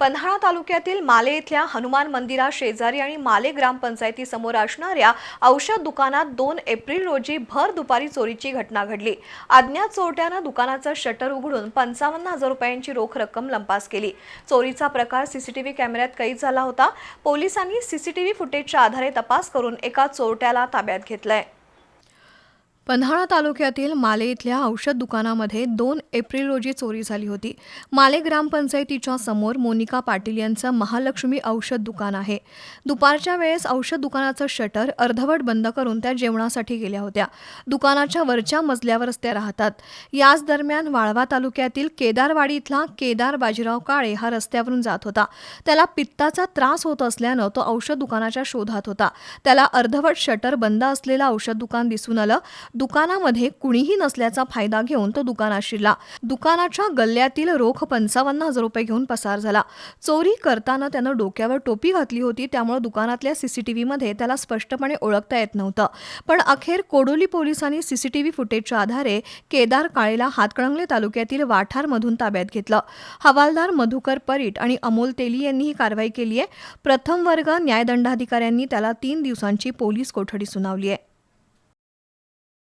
पन्हाळा तालुक्यातील माले इथल्या हनुमान मंदिरा शेजारी आणि माले ग्रामपंचायतीसमोर असणाऱ्या औषध दुकानात दोन एप्रिल रोजी भर दुपारी चोरीची घटना घडली. अज्ञात चोरट्यानं दुकानाचं शटर उघडून पंचावन्न हजार रुपयांची रोख रक्कम लंपास केली. चोरीचा प्रकार सीसीटीव्ही कॅमेऱ्यात कैद झाला होता. पोलिसांनी सीसीटीव्ही फुटेजच्या आधारे तपास करून एका चोरट्याला ताब्यात घेतलंय. पन्हाळा तालुक्यातील माले इथल्या औषध दुकानामध्ये दोन एप्रिल रोजी चोरी झाली होती. माले ग्रामपंचायतीच्या समोर मोनिका पाटील यांचं महालक्ष्मी औषध दुकान आहे. दुपारच्या वेळेस औषध दुकानाचं शटर अर्धवट बंद करून त्या जेवणासाठी गेल्या होत्या. दुकानाच्या वरच्या मजल्यावरच त्या राहतात. याच दरम्यान वाळवा तालुक्यातील केदारवाडी इथला केदार बाजीराव काळे हा रस्त्यावरून जात होता. त्याला पित्ताचा त्रास होत असल्यानं तो औषध दुकानाच्या शोधात होता. त्याला अर्धवट शटर बंद असलेलं औषध दुकान दिसून आलं. दुकानामध्ये कुणीही नसल्याचा फायदा घेऊन तो दुकानात शिरला. दुकानाच्या गल्ल्यातील रोख पंचावन्न हजार रुपये घेऊन पसार झाला. चोरी करताना त्यानं डोक्यावर टोपी घातली होती त्यामुळे दुकानातल्या सीसीटीव्हीमध्ये त्याला स्पष्टपणे ओळखता येत नव्हतं. पण अखेर कोडोली पोलिसांनी सीसीटीव्ही फुटेजच्या आधारे केदार काळेला हातकणंगले तालुक्यातील वाठारमधून ताब्यात घेतलं. हवालदार मधुकर परीट आणि अमोल तेली यांनी ही कारवाई केली आहे प्रथम वर्ग न्यायदंडाधिकाऱ्यांनी त्याला तीन दिवसांची पोलीस कोठडी सुनावली आहे